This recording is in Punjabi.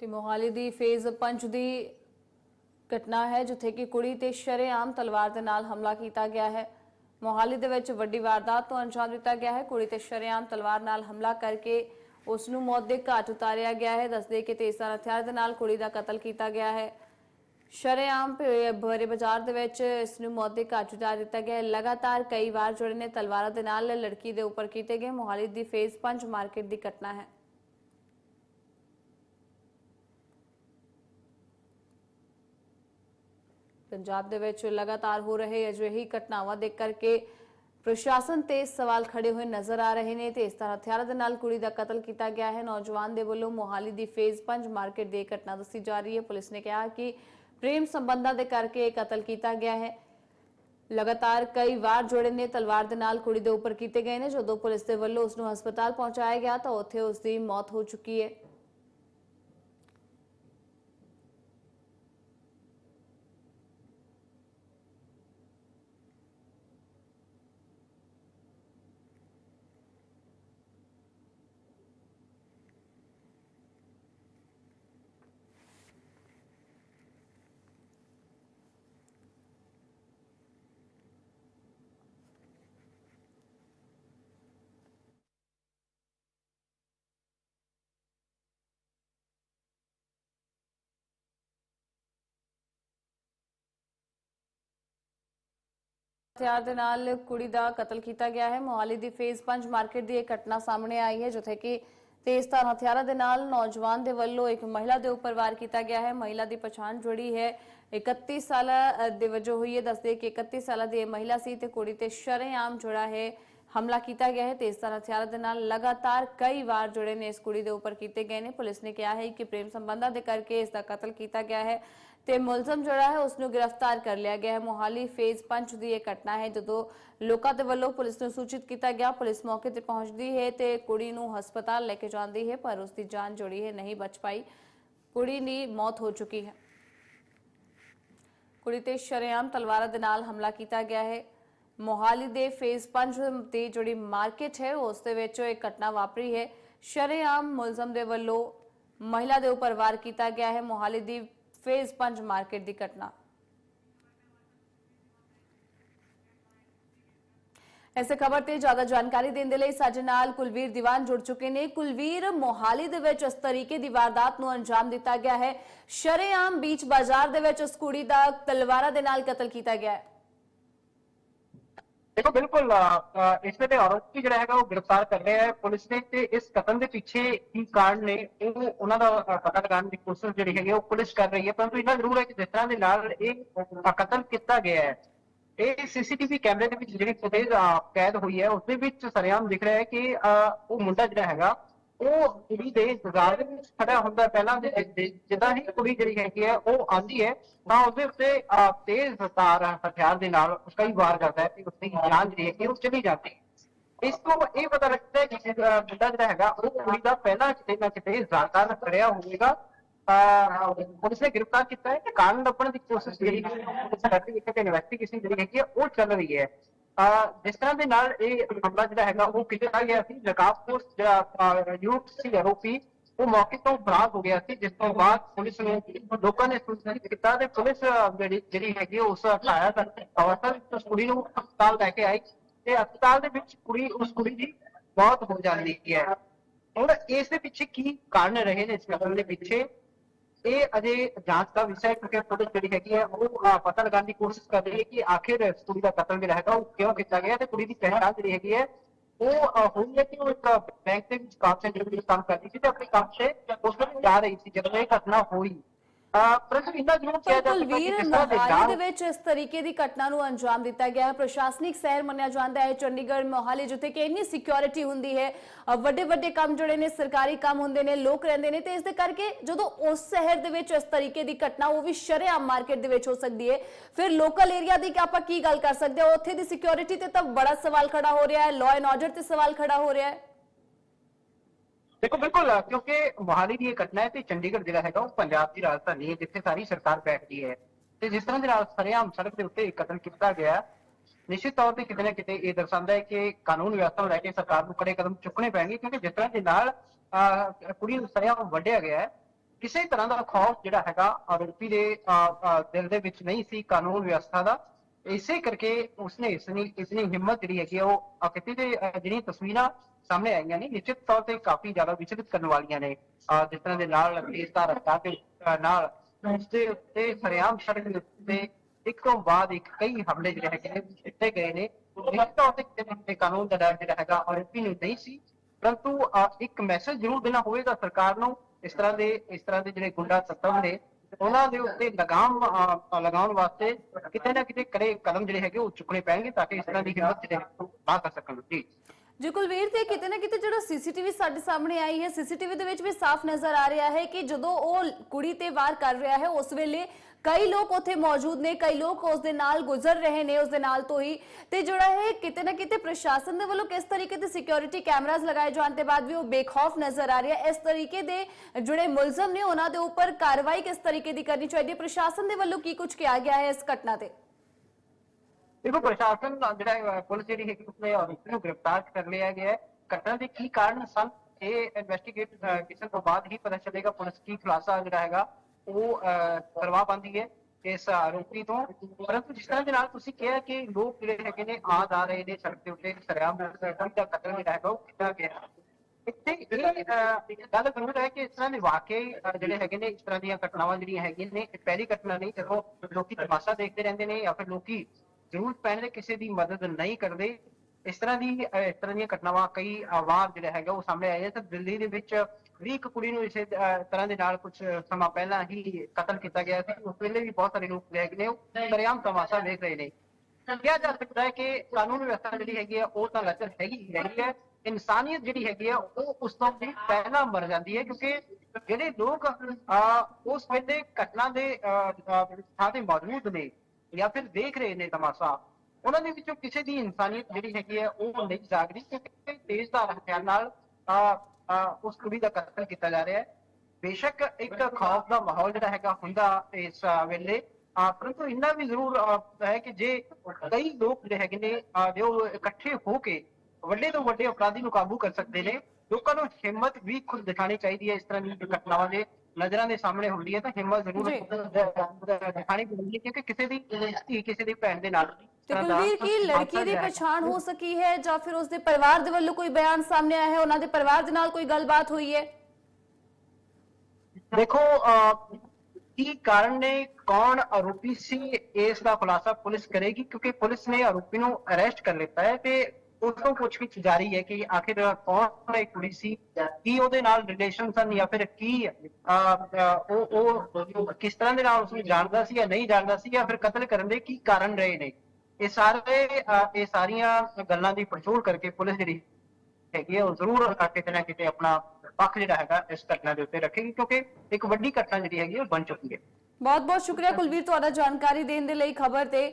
ਤੇ ਮੋਹਾਲੀ ਦੀ ਫੇਜ਼ 5 ਦੀ ਘਟਨਾ ਹੈ, ਜਿੱਥੇ ਕਿ ਕੁੜੀ ਤੇ ਸ਼ਰੇਆਮ ਤਲਵਾਰ ਦੇ ਨਾਲ ਹਮਲਾ ਕੀਤਾ ਗਿਆ ਹੈ। ਮੋਹਾਲੀ ਦੇ ਵਿੱਚ ਵੱਡੀ ਵਾਰਦਾਤ ਤੋਂ ਅੰਜਾਮ ਦਿੱਤਾ ਗਿਆ ਹੈ। ਕੁੜੀ ਤੇ ਸ਼ਰੇਆਮ ਤਲਵਾਰ ਨਾਲ ਹਮਲਾ ਕਰਕੇ ਉਸ ਨੂੰ ਮੌਤ ਦੇ ਘਾਟ ਉਤਾਰਿਆ ਗਿਆ ਹੈ। ਦੱਸਦੇ ਕਿ ਤੇਜ਼ਧਾਰ ਹਥਿਆਰ ਦੇ ਨਾਲ ਕੁੜੀ ਦਾ ਕਤਲ ਕੀਤਾ ਗਿਆ ਹੈ। ਸ਼ਰੇਆਮ ਭਰੇ ਬਾਜ਼ਾਰ ਦੇ ਵਿੱਚ ਇਸ ਨੂੰ ਮੌਤ ਦੇ ਘਾਟ ਉਤਾਰ ਦਿੱਤਾ ਗਿਆ ਹੈ। ਲਗਾਤਾਰ ਕਈ ਵਾਰ ਜੁੜੇ ਨੇ ਤਲਵਾਰਾਂ ਦੇ ਨਾਲ ਲੜਕੀ ਦੇ ਉੱਪਰ ਕੀਤੇ ਗਏ ਮੋਹਾਲੀ ਦੀ ਫੇਜ਼ 5 ਮਾਰਕੀਟ ਦੀ ਘਟਨਾ ਹੈ। ਪੰਜਾਬ ਦੇ ਵਿੱਚ ਲਗਾਤਾਰ ਹੋ ਰਹੇ ਅਜਿਹੀ ਘਟਨਾਵਾਂ ਦੇਖ ਕਰਕੇ ਪ੍ਰਸ਼ਾਸਨ ਤੇ ਸਵਾਲ ਖੜੇ ਹੋਏ ਨਜ਼ਰ ਆ ਰਹੇ ਨੇ ਤੇ ਇਸ ਤਰ੍ਹਾਂ ਹਥਿਆਰਾਂ ਦੇ ਨਾਲ ਕੁੜੀ ਦਾ ਕਤਲ ਕੀਤਾ ਗਿਆ ਹੈ ਨੌਜਵਾਨ ਦੇ ਵੱਲੋਂ ਮੋਹਾਲੀ ਦੀ ਫੇਜ਼ 5 ਮਾਰਕੀਟ ਦੀ ਇਹ ਘਟਨਾ ਦੱਸੀ ਜਾ ਰਹੀ ਹੈ ਪੁਲਿਸ ਨੇ ਕਿਹਾ ਕਿ ਪ੍ਰੇਮ ਸੰਬੰਧਾਂ ਦੇ ਕਰਕੇ ਇਹ ਕਤਲ ਕੀਤਾ ਗਿਆ ਹੈ ਲਗਾਤਾਰ ਕਈ ਵਾਰ ਜੋੜੇ ਨੇ ਤਲਵਾਰ ਦੇ ਨਾਲ ਕੁੜੀ ਦੇ ਉੱਪਰ ਕੀਤੇ ਗਏ ਨੇ ਜਦੋਂ ਪੁਲਿਸ ਦੇ ਵੱਲੋਂ ਉਸ ਨੂੰ ਹਸਪਤਾਲ ਪਹੁੰਚਾਇਆ ਗਿਆ ਤਾਂ ਉੱਥੇ ਉਸ ਦੀ ਮੌਤ ਹੋ ਚੁੱਕੀ ਹੈ ਹਥਿਆਰ ਦੇ ਨਾਲ ਕੁੜੀ ਦਾ ਕਤਲ ਕੀਤਾ ਗਿਆ ਹੈ। ਮੋਹਾਲੀ ਦੀ ਫੇਜ਼ 5 ਮਾਰਕੀਟ ਦੀ ਇਹ ਘਟਨਾ ਸਾਹਮਣੇ ਆਈ ਹੈ, ਜਿੱਥੇ ਕਿ ਤੇਜ਼ਧਾਰ ਹਥਿਆਰਾਂ ਦੇ ਨਾਲ ਨੌਜਵਾਨ ਦੇ ਵੱਲੋਂ ਇੱਕ ਮਹਿਲਾ ਦੇ ਉੱਪਰ ਵਾਰ ਕੀਤਾ ਗਿਆ ਹੈ। ਮਹਿਲਾ ਦੀ ਪਛਾਣ ਜਿਹੜੀ ਹੈ। 31 ਸਾਲਾ ਦੇ ਵਜੋਂ ਹੋਈ ਹੈ। ਦੱਸਦੇ ਕਿ 31 ਸਾਲਾ ਦੀ ਇਹ ਮਹਿਲਾ ਸੀ ਤੇ ਕੁੜੀ ਤੇ ਸ਼ਰੇਆਮ ਜਿਹੜਾ ਹੈ। ਹਮਲਾ ਕੀਤਾ ਗਿਆ ਹੈ। ਤੇਜ਼ਧਾਰ ਹਥਿਆਰਾਂ ਦੇ ਨਾਲ ਲਗਾਤਾਰ ਕਈ ਵਾਰ ਜਿਹੜੇ ਨੇ ਇਸ ਕੁੜੀ ਦੇ ਉੱਪਰ ਕੀਤੇ ਗਏ ਨੇ। ਪੁਲਿਸ ਨੇ ਕਿਹਾ ਹੈ ਕਿ ਪ੍ਰੇਮ ਸੰਬੰਧਾਂ ਦੇ ਕਰਕੇ ਇਸ ਦਾ ਕਤਲ ਕੀਤਾ ਗਿਆ ਹੈ। ਤੇ ਮੁਲਜ਼ਮ ਜਿਹੜਾ ਹੈ ਉਸ ਨੂੰ ਗ੍ਰਿਫਤਾਰ ਕਰ ਲਿਆ ਗਿਆ ਹੈ। ਮੋਹਾਲੀ ਫੇਜ਼ 5 ਦੀ ਇਹ ਘਟਨਾ ਹੈ, ਜਦੋਂ ਲੋਕਾਂ ਦੇ ਵੱਲੋਂ ਪੁਲਿਸ ਨੂੰ ਸੂਚਿਤ ਕੀਤਾ ਗਿਆ, ਪੁਲਿਸ ਮੌਕੇ ਤੇ ਪਹੁੰਚਦੀ ਹੈ ਤੇ ਕੁੜੀ ਨੂੰ ਹਸਪਤਾਲ ਲੈ ਕੇ ਜਾਂਦੀ ਹੈ, ਪਰ ਉਸ ਦੀ ਜਾਨ ਜੋੜੀ ਹੈ, ਨਹੀਂ ਬਚ ਪਾਈ। ਕੁੜੀ ਦੀ ਮੌਤ ਹੋ ਚੁੱਕੀ ਹੈ। ਕੁੜੀ ਤੇ ਸ਼ਰੇਆਮ ਤਲਵਾਰਾਂ ਦੇ ਨਾਲ ਹਮਲਾ ਕੀਤਾ ਗਿਆ ਹੈ। ਮੋਹਾਲੀ ਦੇ ਫੇਜ਼ 5 ਦੀ ਜਿਹੜੀ ਮਾਰਕੀਟ ਹੈ, ਉਸ ਦੇ ਵਿੱਚ ਇਹ ਘਟਨਾ ਵਾਪਰੀ ਹੈ। ਸ਼ਰੇਆਮ ਮੁਲਜ਼ਮ ਦੇ ਵੱਲੋਂ ਮਹਿਲਾ ਦੇ ਉੱਪਰ ਵਾਰ ਕੀਤਾ ਗਿਆ ਹੈ। ਮੋਹਾਲੀ ਦੀ ਫੇਜ਼ 5 ਮਾਰਕੀਟ ਦੀ ਘਟਨਾ। ਐਸੇ ਖਬਰ ਤੇ ਜ਼ਿਆਦਾ ਜਾਣਕਾਰੀ ਦੇਣ ਦੇ ਲਈ ਸਾਡੇ ਨਾਲ ਕੁਲਵੀਰ ਦੀਵਾਨ ਜੁੜ ਚੁੱਕੇ ਨੇ। ਕੁਲਵੀਰ, ਮੋਹਾਲੀ ਦੇ ਵਿੱਚ ਇਸ ਤਰੀਕੇ ਦੀ ਵਾਰਦਾਤ ਨੂੰ ਅੰਜਾਮ ਦਿੱਤਾ ਗਿਆ ਹੈ। ਸ਼ਰੇਆਮ ਬੀਚ ਬਾਜ਼ਾਰ ਦੇ ਵਿੱਚ ਉਸ ਕੁੜੀ ਦਾ ਤਲਵਾਰਾਂ ਦੇ ਨਾਲ ਕਤਲ ਕੀਤਾ ਗਿਆ ਹੈ। ਦੇਖੋ ਬਿਲਕੁਲ ਅ, ਅ, ਇਸ ਵੇਲੇ ਜਿਹੜਾ ਹੈਗਾ ਉਹ ਗ੍ਰਿਫਤਾਰ ਕਰ ਲਿਆ ਹੈ ਪੁਲਿਸ ਨੇ ਤੇ ਇਸ ਕਤਲ ਦੇ ਪਿੱਛੇ ਕੀ ਕਾਰਨ ਨੇ ਉਹ ਉਹਨਾਂ ਦਾ ਪਤਾ ਲਗਾਉਣ ਦੀ ਕੋਸ਼ਿਸ਼ ਜਿਹੜੀ ਹੈਗੀ ਹੈ ਉਹ ਪੁਲਿਸ ਕਰ ਰਹੀ ਹੈ। ਪਰੰਤੂ ਇਹਨਾਂ ਜ਼ਰੂਰ ਹੈ ਕਿ ਜਿਸ ਤਰ੍ਹਾਂ ਦੇ ਨਾਲ ਇਹ ਕਤਲ ਕੀਤਾ ਗਿਆ ਹੈ। ਇਹ ਸੀਸੀਟੀਵੀ ਕੈਮਰੇ ਦੇ ਵਿੱਚ ਜਿਹੜੀ ਫੁਟੇਜ ਕੈਦ ਹੋਈ ਹੈ ਉਸ ਦੇ ਵਿੱਚ ਸਰੇਆਮ ਦਿਖ ਰਿਹਾ ਹੈ ਕਿ ਉਹ ਮੁੰਡਾ ਜਿਹੜਾ ਹੈਗਾ ਉਹ ਕੁੜੀ ਦੇ ਇੰਤਜ਼ਾਰ ਦੇ ਵਿੱਚ ਖੜਾ ਹੁੰਦਾ ਪਹਿਲਾਂ ਜਿੱਦਾਂ ਹੀ ਕੁੜੀ ਜਿਹੜੀ ਹੈਗੀ ਹੈ, ਉਹ ਆਂਦੀ ਹੈ, ਤਾਂ ਉਹਦੇ ਉੱਤੇ ਤੇਜ਼ ਰਫ਼ਤਾਰ, ਹਥਿਆਰ ਦੇ ਨਾਲ ਕਈ ਵਾਰ ਕਰਦਾ ਹੈ ਤੇ ਉਸਦੀ ਜਾਨ ਜਿਹੜੀ ਹੈ, ਉਹ ਚਲੀ ਜਾਂਦੀ ਹੈ। ਇਸ ਤੋਂ ਇਹ ਪਤਾ ਲੱਗਦਾ ਹੈ ਕਿ ਮੁੰਡਾ ਜਿਹੜਾ ਹੈਗਾ, ਉਹ ਕੁੜੀ ਦਾ ਪਹਿਲਾਂ ਕਿਤੇ ਨਾ ਕਿਤੇ ਜ਼ਾਤਾਰ ਖੜਿਆ ਹੋਵੇਗਾ। ਪੁਲਿਸ ਨੇ ਗ੍ਰਿਫਤਾਰ ਕੀਤਾ ਹੈ ਤੇ ਕਾਰਨ ਲੱਭਣ ਦੀ ਕੋਸ਼ਿਸ਼ ਜਿਹੜੀ ਹੈ ਪੁਲਿਸ ਕਰ ਰਹੀ ਤੇ ਇਨਵੈਸਟੀਗੇਸ਼ਨ ਜਿਹੜੀ ਹੈਗੀ ਹੈ, ਉਹ ਚੱਲ ਰਹੀ ਹੈ। ਜਿਸ ਤਰ੍ਹਾਂ ਦੇ ਨਾਲ ਇਹ ਹਮਲਾ ਜਿਹੜਾ ਹੈਗਾ, ਉਹ ਕਿਤੇ ਗਿਆ ਸੀ। ਨਕਾਬਪੋਸ਼ ਜਿਹੜਾ ਯੂਥ ਸੀ ਆਰੋਪੀ ਉਹ ਮੌਕੇ ਤੋਂ ਫਰਾਰ ਹੋ ਗਿਆ ਸੀ, ਜਿਸ ਤੋਂ ਬਾਅਦ ਪੁਲਿਸ ਨੇ ਲੋਕਾਂ ਨੇ ਸੂਚਿਤ ਕੀਤਾ ਤੇ ਪੁਲਿਸ ਜਿਹੜੀ ਹੈਗੀ ਹੈ ਉਸ ਹਟਾਇਆ ਤਾਂ ਉਸ ਕੁੜੀ ਨੂੰ ਹਸਪਤਾਲ ਲੈ ਕੇ ਆਈ ਤੇ ਹਸਪਤਾਲ ਦੇ ਵਿੱਚ ਕੁੜੀ, ਉਸ ਕੁੜੀ ਦੀ ਮੌਤ ਹੋ ਜਾਂਦੀ ਹੈ। ਹੁਣ ਇਸ ਦੇ ਪਿੱਛੇ ਕੀ ਕਾਰਨ ਰਹੇ ਨੇ ਇਸ ਕਤਲ ਦੇ ਪਿੱਛੇ? ਇਹ ਅਜੇ ਜਾਂਚ ਦਾ ਵਿਸ਼ਾ ਹੈ, ਕਿਉਂਕਿ ਪੁਲਿਸ ਜਿਹੜੀ ਹੈਗੀ ਹੈ, ਉਹ ਪਤਾ ਲਗਾਉਣ ਦੀ ਕੋਸ਼ਿਸ਼ ਕਰ ਰਹੀ ਹੈ ਕਿ ਆਖਿਰ ਕੁੜੀ ਦਾ ਕਤਲ ਜਿਹੜਾ ਹੈਗਾ, ਉਹ ਕਿਉਂ ਕੀਤਾ ਗਿਆ ਤੇ ਕੁੜੀ ਦੀ ਪਹਿਚਾਣ ਜਿਹੜੀ ਹੈਗੀ ਹੈ, ਉਹ ਹੋਈ ਹੈ ਕਿ ਉਹ ਇੱਕ ਬੈਂਕ ਦੇ ਵਿੱਚ ਕਾਲ ਸੈਂਟਰ ਕੰਮ ਕਰਦੀ ਸੀ ਤੇ ਆਪਣੀ ਕੰਮ ਤੇ ਉਸ ਨੂੰ ਜਾ ਰਹੀ ਸੀ, ਜਦੋਂ ਇਹ ਘਟਨਾ ਹੋਈ ਪਰੰਤੂ ਇੰਨਾ ਜ਼ਰੂਰ ਕਿਹਾ ਪਰ ਜਾ ਸਕਦਾ ਕਿ ਕੁਲਵੀਰ ਜਿਸ ਤਰ੍ਹਾਂ ਦੇ ਮੋਹਾਲੀ ਦੇ ਨਾਲ ਵਿੱਚ ਇਸ ਤਰੀਕੇ ਦੀ ਘਟਨਾ ਨੂੰ ਅੰਜਾਮ ਦਿੱਤਾ ਗਿਆ ਹੈ। ਪ੍ਰਸ਼ਾਸਨਿਕ ਸ਼ਹਿਰ ਮੰਨਿਆ ਜਾਂਦਾ ਹੈ ਚੰਡੀਗੜ੍ਹ ਮੋਹਾਲੀ ਜਿੱਥੇ ਕਿ ਇੰਨੀ ਸਿਕਿਉਰਿਟੀ ਹੁੰਦੀ ਹੈ। ਅ, ਵੱਡੇ ਵੱਡੇ ਕੰਮ ਜਿਹੜੇ ਨੇ ਸਰਕਾਰੀ ਕੰਮ ਹੁੰਦੇ ਨੇ ਲੋਕ ਰਹਿੰਦੇ ਨੇ ਤੇ ਇਸ ਦੇ ਕਰਕੇ ਜਦੋਂ ਉਸ ਸ਼ਹਿਰ ਦੇ ਵਿੱਚ ਇਸ ਤਰੀਕੇ ਦੀ ਘਟਨਾ ਉਹ ਵੀ ਸ਼ਰੇਆਮ ਮਾਰਕੀਟ ਦੇ ਵਿੱਚ ਹੋ ਸਕਦੀ ਹੈ। ਫਿਰ ਲੋਕਲ ਏਰੀਆ ਦੀ ਆਪਾਂ ਕੀ ਗੱਲ ਕਰ ਸਕਦੇ ਹਾਂ? ਉੱਥੇ ਦੀ ਸਿਕਿਉਰਿਟੀ ਤੇ ਤਾਂ ਬੜਾ ਸਵਾਲ ਖੜਾ ਹੋ ਰਿਹਾ ਹੈ ਲਾਅ ਐਂਡ ਆਰਡਰ ਤੇ ਸਵਾਲ ਖੜਾ ਹੋ ਰਿਹਾ ਹੈ। ਦੇਖੋ ਬਿਲਕੁਲ ਕਿਉਂਕਿ ਮੋਹਾਲੀ ਦੀ ਇਹ ਘਟਨਾ ਹੈ ਤੇ ਚੰਡੀਗੜ੍ਹ ਜਿਹੜਾ ਹੈਗਾ ਉਹ ਪੰਜਾਬ ਦੀ ਰਾਜਧਾਨੀ ਹੈ ਜਿੱਥੇ ਸਾਰੀ ਸਰਕਾਰ ਬੈਠਦੀ ਹੈ। ਤੇ ਜਿਸ ਤਰ੍ਹਾਂ ਦੇ ਨਾਲ ਸਰੇਆਮ ਸੜਕ ਦੇ ਉੱਤੇ ਕਤਲ ਕੀਤਾ ਗਿਆ ਨਿਸ਼ਚਿਤ ਤੌਰ ਤੇ ਕਿਤੇ ਨਾ ਕਿਤੇ ਇਹ ਦਰਸਾਉਂਦਾ ਹੈ ਕਿ ਕਾਨੂੰਨ ਵਿਵਸਥਾ ਨੂੰ ਲੈ ਕੇ ਸਰਕਾਰ ਨੂੰ ਕੜੇ ਕਦਮ ਚੁੱਕਣੇ ਪੈਣਗੇ ਕਿਉਂਕਿ ਜਿਸ ਤਰ੍ਹਾਂ ਦੇ ਨਾਲ ਅਹ, ਕੁੜੀ ਨੂੰ ਸਰੇਆਮ ਵੱਢਿਆ ਗਿਆ ਹੈ ਕਿਸੇ ਤਰ੍ਹਾਂ ਦਾ ਖੌਫ ਜਿਹੜਾ ਹੈਗਾ ਆਰੋਪੀ ਦੇ ਅਹ, ਦਿਲ ਦੇ ਵਿੱਚ ਨਹੀਂ ਸੀ ਕਾਨੂੰਨ ਵਿਵਸਥਾ ਦਾ। ਇਸੇ ਕਰਕੇ ਉਸਨੇ ਇਸਨੀ ਇਤਨੀ ਹਿੰਮਤ ਜਿਹੜੀ ਹੈਗੀ ਆ ਉਹ ਅਹ, ਕੀਤੀ ਜਿਹੜੀਆਂ ਤਸਵੀਰਾਂ ਸਾਹਮਣੇ ਆਈਆਂ ਨੇ ਨਿਸ਼ਚਿਤ ਤੌਰ ਤੇ ਕਾਫੀ ਜ਼ਿਆਦਾ ਵਿਚਲਿਤ ਕਰਨ ਵਾਲੀਆਂ ਨੇ। ਜਿਸ ਤਰ੍ਹਾਂ ਦੇ ਨਾਲ ਤੇਜ਼ਧਾਰ ਰਫ਼ਤਾਰ ਦੇ ਅਹ, ਨਾਲ ਉਸਦੇ ਉੱਤੇ ਸਰਿਆਮ ਸੜਕ ਦੇ ਉੱਤੇ ਇੱਕ ਤੋਂ ਬਾਅਦ ਇੱਕ ਕਈ ਹਮਲੇ ਜਿਹੜੇ ਹੈਗੇ ਨੇ ਕੀਤੇ ਗਏ ਨੇ। ਨਿਸ਼ਚਿਤ ਤੌਰ ਤੇ ਕਿਤੇ ਨਾ ਕਾਨੂੰਨ ਦਾ ਡਰ ਜਿਹੜਾ ਹੈਗਾ ਆਰੋਪੀ ਨੂੰ ਨਹੀਂ ਸੀ। ਪਰੰਤੂ ਇੱਕ ਮੈਸੇਜ ਜ਼ਰੂਰ ਦੇਣਾ ਹੋਵੇਗਾ ਸਰਕਾਰ ਨੂੰ ਇਸ ਤਰ੍ਹਾਂ ਦੇ ਇਸ ਤਰ੍ਹਾਂ ਦੇ ਜਿਹੜੇ ਗੁੰਡਾ ਤੱਤਵ ਨੇ ਉਹਨਾਂ ਦੇ ਉੱਤੇ ਲਗਾਮ ਅਹ, ਲਗਾਉਣ ਵਾਸਤੇ ਕਿਤੇ ਨਾ ਕਿਤੇ ਕੜੇ ਕਦਮ ਜਿਹੜੇ ਹੈਗੇ ਉਹ ਚੁੱਕਣੇ ਪੈਣਗੇ ਤਾਂ ਕਿ ਇਸ ਤਰ੍ਹਾਂ ਦੀ ਹਿੰਮਤ ਜਿਹੜੇ ਨਾ ਕਰ ਸਕਣ। ਜੀ। ਜੀ ਕੁਲਵੀਰ ਤੇ ਕਿਤੇ ਨਾ ਕਿਤੇ ਜਿਹੜਾ ਸੀਸੀਟੀਵੀ ਸਾਡੇ ਸਾਹਮਣੇ ਆਈ ਹੈ ਸੀਸੀਟੀਵੀ ਦੇ ਵਿੱਚ ਵੀ ਸਾਫ਼ ਨਜ਼ਰ ਆ ਰਿਹਾ ਹੈ ਕਿ ਜਦੋਂ ਉਹ ਕੁੜੀ ਤੇ ਵਾਰ ਕਰ ਰਿਹਾ ਹੈ ਉਸ ਵੇਲੇ ਕਈ ਲੋਕ ਉੱਥੇ ਮੌਜੂਦ ਨੇ, ਕਈ ਲੋਕ ਉਸ ਦੇ ਨਾਲ ਗੁਜ਼ਰ ਰਹੇ ਨੇ, ਉਸ ਦੇ ਨਾਲ ਤੋਂ ਹੀ। ਤੇ ਜਿਹੜਾ ਹੈ ਕਿਤੇ ਨਾ ਕਿਤੇ ਪ੍ਰਸ਼ਾਸਨ ਦੇ ਵੱਲੋਂ ਕਿਸ ਤਰੀਕੇ ਦੇ ਸਿਕਿਉਰਿਟੀ ਕੈਮਰਾਜ਼ ਲਗਾਏ ਜਾਣ ਤੇ ਬਾਅਦ ਵੀ ਉਹ ਬੇਖੌਫ ਨਜ਼ਰ ਆ ਰਿਹਾ। ਇਸ ਤਰੀਕੇ ਦੇ ਜਿਹੜੇ ਮੁਲਜ਼ਮ ਨੇ, ਉਹਨਾਂ ਦੇ ਉੱਪਰ ਕਾਰਵਾਈ ਕਿਸ ਤਰੀਕੇ ਦੀ ਕਰਨੀ ਚਾਹੀਦੀ ਹੈ? ਪ੍ਰਸ਼ਾਸਨ ਦੇ ਵੱਲੋਂ ਕੀ ਕੁਝ ਕਿਹਾ ਗਿਆ ਹੈ ਇਸ ਘਟਨਾ ਤੇ? ਦੇਖੋ, ਪ੍ਰਸ਼ਾਸਨ ਜਿਹੜਾ ਪੁਲਿਸ ਜਿਹੜੀ ਹੈ ਉਸਨੇ ਆਰੋਪੀ ਨੂੰ ਗ੍ਰਿਫਤਾਰ ਕਰ ਲਿਆ ਗਿਆ ਹੈ। ਘਟਨਾ ਦੇ ਕੀ ਕਾਰਨ ਸਨ, ਇਹ ਇਨਵੈਸਟੀਗੇਟ ਕਿਸੇ ਤੋਂ ਬਾਅਦ ਹੀ ਪਤਾ ਚੱਲੇਗਾ ਪੁਲਿਸ ਕੀ ਖੁਲਾਸਾ ਜਿਹੜਾ ਹੈਗਾ। ਉਹ ਕਰਵਾ ਪਾਉਂਦੀ ਹੈ ਇਸ ਆਰੋਪੀ ਤੋਂ। ਪਰੰਤੂ ਜਿਸ ਤਰ੍ਹਾਂ ਦੇ ਨਾਲ ਤੁਸੀਂ ਕਿਹਾ ਕਿ ਲੋਕ ਜਿਹੜੇ ਹੈਗੇ ਨੇ ਆ ਜਾ ਰਹੇ ਨੇ, ਸੜਕ ਦੇ ਉੱਤੇ ਸਰਿਆਮ ਦਾ ਕਤਲ ਜਿਹੜਾ ਹੈਗਾ, ਉਹ ਕੀਤਾ ਗਿਆ। ਇੱਥੇ ਇਹ ਗੱਲ ਜ਼ਰੂਰ ਹੈ ਕਿ ਇਸ ਤਰ੍ਹਾਂ ਦੇ ਵਾਕਈ ਜਿਹੜੇ ਹੈਗੇ ਨੇ, ਇਸ ਤਰ੍ਹਾਂ ਦੀਆਂ ਘਟਨਾਵਾਂ ਜਿਹੜੀਆਂ ਹੈਗੀਆਂ ਨੇ ਪਹਿਲੀ ਘਟਨਾ ਨਹੀਂ, ਜਦੋਂ ਲੋਕੀ ਤਮਾਸ਼ਾ ਦੇਖਦੇ ਰਹਿੰਦੇ ਨੇ ਜਾਂ ਫਿਰ ਲੋਕੀ ਜ਼ਰੂਰਤ ਪੈਣ ਤੇ ਕਿਸੇ ਦੀ ਮਦਦ ਨਹੀਂ ਕਰਦੇ। ਇਸ ਤਰ੍ਹਾਂ ਦੀ ਇਸ ਤਰ੍ਹਾਂ ਦੀਆਂ ਘਟਨਾਵਾਂ, ਕਈ ਵਾਰ ਜਿਹੜਾ ਹੈਗਾ ਉਹ ਸਾਹਮਣੇ ਆਏ ਤਾਂ ਦਿੱਲੀ ਦੇ ਵਿੱਚ ਵੀ ਇੱਕ ਕੁੜੀ ਨੂੰ ਇਸੇ ਤਰ੍ਹਾਂ ਦੇ ਨਾਲ ਕੁਝ ਸਮਾਂ ਪਹਿਲਾਂ ਹੀ ਕਤਲ ਕੀਤਾ ਗਿਆ ਸੀ ਉਸ ਵੇਲੇ ਵੀ ਬਹੁਤ ਸਾਰੇ ਲੋਕ ਜਿਹੜੇ ਹੈਗੇ ਨੇ ਦਰਿਆਮ ਤਮਾਸ਼ਾ ਦੇਖ ਰਹੇ ਨੇ। ਕਿਹਾ ਜਾ ਸਕਦਾ ਹੈ ਕਿ ਕਾਨੂੰਨ ਵਿਵਸਥਾ ਜਿਹੜੀ ਹੈਗੀ ਆ ਉਹ ਤਾਂ ਲਚਰ ਹੈਗੀ ਹੈਗੀ ਹੈ। ਇਨਸਾਨੀਅਤ ਜਿਹੜੀ ਹੈਗੀ ਆ ਉਹ ਉਸ ਤੋਂ ਵੀ ਪਹਿਲਾਂ ਮਰ ਜਾਂਦੀ ਹੈ ਕਿਉਂਕਿ ਜਿਹੜੇ ਲੋਕ ਅਹ, ਉਸ ਵੇਲੇ ਘਟਨਾ ਦੇ ਅਹ, ਥਾਂ ਤੇ ਮੌਜੂਦ ਨੇ ਜਾਂ ਫਿਰ ਦੇਖ ਰਹੇ ਨੇ ਤਮਾਸ਼ਾ ਉਹਨਾਂ ਦੇ ਵਿੱਚੋਂ ਕਿਸੇ ਦੀ ਇਨਸਾਨੀਅਤ ਜਿਹੜੀ ਹੈਗੀ ਹੈ ਉਹ ਨਹੀਂ ਜਾਗਦੀ ਕਿਉਂਕਿ ਤੇਜ਼ਧਾਰ ਹਥਿਆਰ ਨਾਲ ਅਹ, ਉਸ ਕੁੜੀ ਦਾ ਕਤਲ ਕੀਤਾ ਜਾ ਰਿਹਾ ਹੈ। ਬੇਸ਼ੱਕ ਇੱਕ ਖੌਫ ਦਾ ਮਾਹੌਲ ਜਿਹੜਾ ਹੈਗਾ ਹੁੰਦਾ ਇਸ ਵੇਲੇ। ਪਰੰਤੂ ਇੰਨਾ ਵੀ ਜ਼ਰੂਰ ਹੈ ਕਿ ਜੇ ਕਈ ਲੋਕ ਜਿਹੜੇ ਹੈਗੇ ਨੇ ਜੋ ਇਕੱਠੇ ਹੋ ਕੇ ਵੱਡੇ ਤੋਂ ਵੱਡੇ ਅਪਰਾਧੀ ਨੂੰ ਕਾਬੂ ਕਰ ਸਕਦੇ ਨੇ ਲੋਕਾਂ ਨੂੰ ਹਿੰਮਤ ਵੀ ਖੁਦ ਦਿਖਾਣੀ ਚਾਹੀਦੀ ਹੈ ਇਸ ਤਰ੍ਹਾਂ ਦੀ ਘਟਨਾਵਾਂ ਦੇ ਨਜ਼ਰਾਂ ਦੇ ਸਾਹਮਣੇ ਹੁੰਦੀ ਹੈ ਤਾਂ ਹਿੰਮਤ ਜ਼ਰੂਰ। ਦਿਖਾਣੀ ਪੈਂਦੀ ਹੈ ਕਿਉਂਕਿ ਕਿਸੇ ਦੀ ਧੀ ਕਿਸੇ ਦੀ ਭੈਣ ਦੇ ਨਾਲ ਤੇ ਕੁਲਵੀਰ ਕੀ ਲੜਕੀ ਦੀ ਪਛਾਣ ਹੋ ਸਕੀ ਹੈ ਜਾਂ ਫਿਰ ਉਸਦੇ ਪਰਿਵਾਰ ਦੇ ਵੱਲੋਂ ਕੋਈ ਬਿਆਨ ਸਾਹਮਣੇ ਆਇਆ ਹੈ ਉਹਨਾਂ ਦੇ ਪਰਿਵਾਰ ਦੇ ਨਾਲ ਕੋਈ ਗੱਲਬਾਤ ਹੋਈ ਹੈ ਦੇਖੋ ਕੀ ਕਾਰਨ ਨੇ ਕੌਣ ਆਰੋਪੀ ਸੀ ਇਸ ਦਾ ਖੁਲਾਸਾ ਪੁਲਿਸ ਕਰੇਗੀ ਕਿਉਂਕਿ ਪੁਲਿਸ ਨੇ ਆਰੋਪੀ ਨੂੰ ਅਰੈਸਟ ਕਰ ਲਿੱਤਾ ਹੈ ਤੇ ਉਸ ਪੁੱਛਗਿੱਛ ਜਾਰੀ ਹੈ ਕਿ ਆਖਿਰ ਕੌਣ ਇਹ ਕੁੜੀ ਸੀ? ਕੀ ਉਹਦੇ ਨਾਲ ਰਿਲੇਸ਼ਨ ਸਨ ਜਾਂ ਫਿਰ ਕੀ ਉਹ ਉਹ ਕਿਸ ਤਰ੍ਹਾਂ ਦੇ ਨਾਲ ਉਸਨੂੰ ਜਾਣਦਾ ਸੀ ਜਾਂ ਨਹੀਂ ਜਾਣਦਾ ਸੀ ਜਾਂ ਫਿਰ ਕਤਲ ਕਰਨ ਦੇ ਕੀ ਕਾਰਨ ਰਹੇ ਨੇ? ਇਹ ਸਾਰੇ ਇਹ ਸਾਰੀਆਂ ਗੱਲਾਂ ਦੀ ਪੜਚੋਲ ਕਰਕੇ ਪੁਲਿਸ ਜਿਹੜੀ ਹੈਗੀ ਹੈ ਉਹ ਜ਼ਰੂਰ ਕਿਤੇ ਨਾ ਕਿਤੇ ਆਪਣਾ ਪੱਖ ਜਿਹੜਾ ਹੈਗਾ ਇਸ ਘਟਨਾ ਦੇ ਉੱਤੇ ਰੱਖੇਗੀ ਕਿਉਂਕਿ ਇੱਕ ਵੱਡੀ ਘਟਨਾ ਜਿਹੜੀ ਹੈਗੀ ਉਹ ਬਣ ਚੁੱਕੀ ਹੈ। ਬਹੁਤ ਬਹੁਤ ਸ਼ੁਕਰੀਆ ਕੁਲਵੀਰ ਤੁਹਾਡਾ ਜਾਣਕਾਰੀ ਦੇਣ ਦੇ ਲਈ ਖਬਰ ਤੇ।